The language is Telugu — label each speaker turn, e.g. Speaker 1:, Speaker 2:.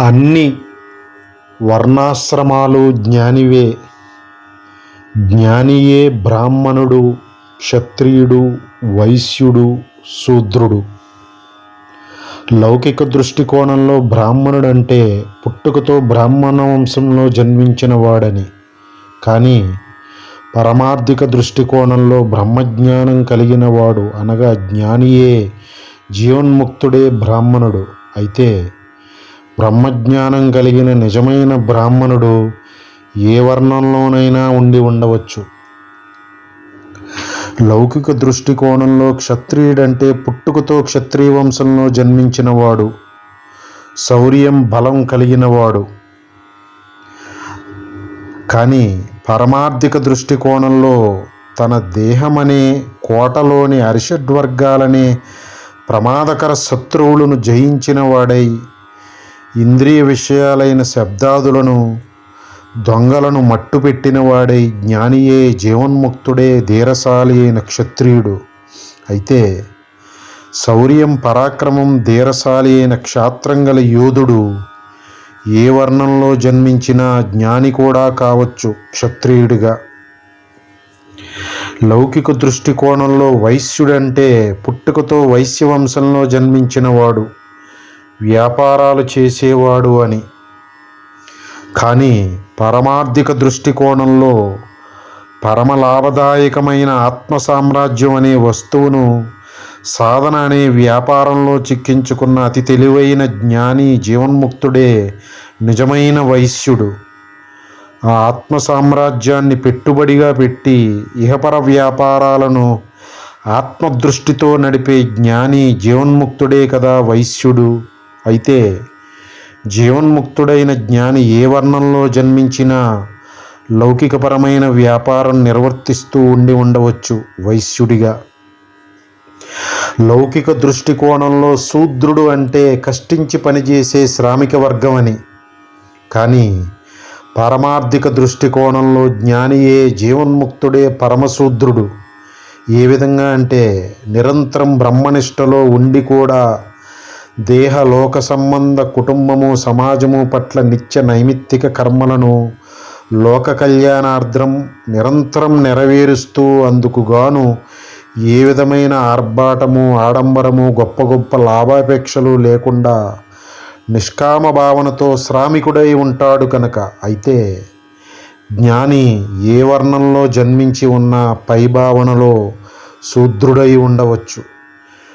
Speaker 1: అన్ని వర్ణాశ్రమాలు జ్ఞానివే. జ్ఞానియే బ్రాహ్మణుడు క్షత్రియుడు వైశ్యుడు శూద్రుడు. లౌకిక దృష్టికోణంలో బ్రాహ్మణుడు అంటే పుట్టుకతో బ్రాహ్మణ వంశంలో జన్మించిన వాడని కానీ పరమార్థిక దృష్టికోణంలో బ్రహ్మజ్ఞానం కలిగిన వాడు అనగా జ్ఞానియే జీవన్ముక్తుడే బ్రాహ్మణుడు. అయితే బ్రహ్మజ్ఞానం కలిగిన నిజమైన బ్రాహ్మణుడు ఏ వర్ణంలోనైనా ఉండి ఉండవచ్చు. లౌకిక దృష్టికోణంలో క్షత్రియుడంటే పుట్టుకతో క్షత్రియ వంశంలో జన్మించినవాడు. శౌర్యం బలం కలిగినవాడు. కానీ పరమార్థిక దృష్టికోణంలో తన దేహమనే కోటలోని అరిషడ్వర్గాలనే ప్రమాదకర శత్రువులను జయించినవాడై ఇంద్రియ విషయాలైన శబ్దాదులను దొంగలను మట్టుపెట్టినవాడై జ్ఞానియే జీవన్ముక్తుడే ధీరశాలి అయిన క్షత్రియుడు. అయితే శౌర్యం పరాక్రమం ధీరశాలి అయిన క్షాత్రంగల యోధుడు ఏ వర్ణంలో జన్మించినా జ్ఞాని కూడా కావచ్చు క్షత్రియుడిగా. లౌకిక దృష్టికోణంలో వైశ్యుడంటే పుట్టుకతో వైశ్య వంశంలో జన్మించినవాడు. వ్యాపారాలు చేసేవాడు అని. కానీ పరమార్థిక దృష్టికోణంలో పరమ లాభదాయకమైన ఆత్మ సామ్రాజ్యం అనే వస్తువును సాధన అనే వ్యాపారంలో చిక్కించుకున్న అతి తెలివైన జ్ఞాని జీవన్ముక్తుడే నిజమైన వైశ్యుడు. ఆ ఆత్మ సామ్రాజ్యాన్ని పెట్టుబడిగా పెట్టి ఇహపర వ్యాపారాలను ఆత్మదృష్టితో నడిపే జ్ఞాని జీవన్ముక్తుడే కదా వైశ్యుడు. అయితే జీవన్ముక్తుడైన జ్ఞాని ఏ వర్ణంలో జన్మించినా లౌకికపరమైన వ్యాపారం నిర్వర్తిస్తూ ఉండి ఉండవచ్చు వైశ్యుడిగా. లౌకిక దృష్టికోణంలో శూద్రుడు అంటే కష్టించి పనిచేసే శ్రామిక వర్గం అని కానీ పారమార్థిక దృష్టికోణంలో జ్ఞానియే జీవన్ముక్తుడే పరమశూద్రుడు. ఏ విధంగా అంటే నిరంతరం బ్రహ్మనిష్టలో ఉండి కూడా దేహ లోక సంబంధ కుటుంబము సమాజము పట్ల నిత్య నైమిత్తిక కర్మలను లోక కళ్యాణార్థం నిరంతరం నెరవేరుస్తూ అందుకు గాను ఏ విధమైన ఆర్భాటము ఆడంబరము గొప్ప గొప్ప లాభాపేక్షలు లేకుండా నిష్కామ భావనతో శ్రామికుడై ఉంటాడు కనుక అయితే జ్ఞాని ఏ వర్ణంలో జన్మించి ఉన్న పై భావనలో శూద్రుడై ఉండవచ్చు.